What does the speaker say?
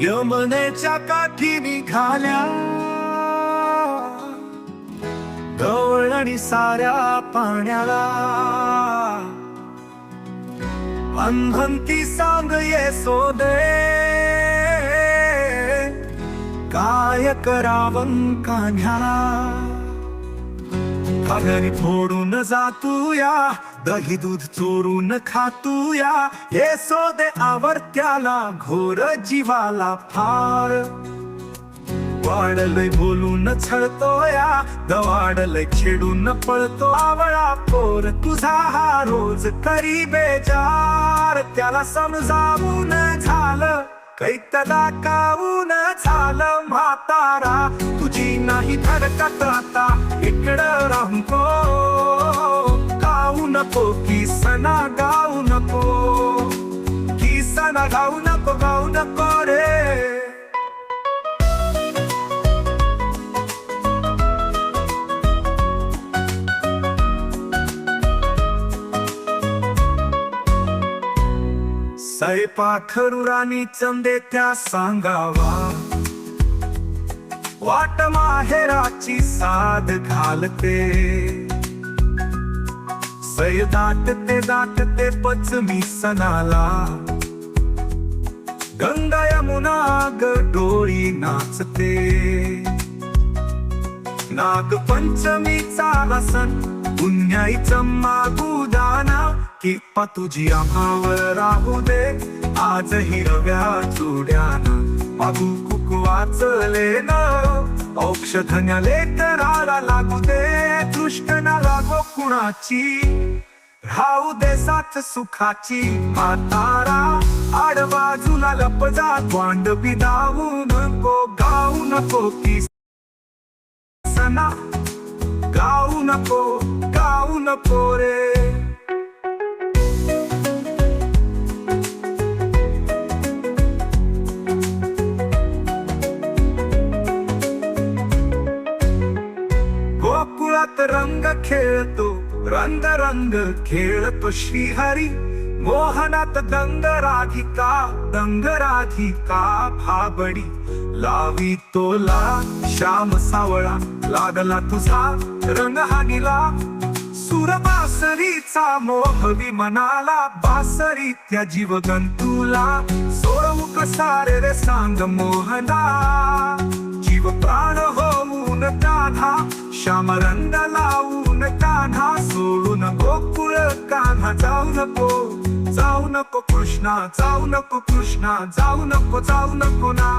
यमनेच्या काठी निघाल्या. गवळणी साऱ्या पाण्याला. अंधंती सांग ये सोदे. काय करावं कान्ह्याला. घरी फोडून जातूया दही दूध चोरून खातूया. हे सोदे आवरत्याला घोर जीवाला फार. वाढलंय बोलून छळतोया दवाडलंय खेडून पळतो आवळा पोर. तुझा हा रोज करी बेजार. त्याला समजावून झालं कैतदा काऊन झालं? तारा तुझी नाही धडकत आता. इकडं राहतो गाऊ नको किसना गाऊ नको. किसना गाऊ नको गाऊ नको रे. सैपाखरुरानी चंदे त्या सांगावा. वाट माहेराची साध घालते. सय दाटते दाटते पचमी सणाला. गंगा यमुना ग डोळी नाचते. नागपंचमीचा सण पुण्याईचं मागुदाना की तुझी आम्हावर राहू दे आज हिरव्या चुड्यानं मागू कुकवाचले ना न तर आला लागू दे दृष्ट ना लागो कुणाची? राहू दे साथ सुखाची मातारा आडबाजूला लपजा वांड बिदावू नको गाऊ नको की सना गाऊ नको गाऊ नको रे. रंग खेळतो रंग रंग खेळतो श्रीहरी. मोहनात दंग राधिका दंग राधिका भाबडी लावी तोला श्याम सावळा लागला तुझा रंग हानिला सुरबासरीचा मोह विमनाला बासरी त्या जीवगंतूला सोडवू कसारे रे सांग मोहना. जीव प्राण हो कान्हा लावून कान्हा सोडून गोकुळ कान्हा जाऊ नको जाऊ नको कृष्णा जाऊ नको कृष्णा जाऊ नको जाऊ नको ना.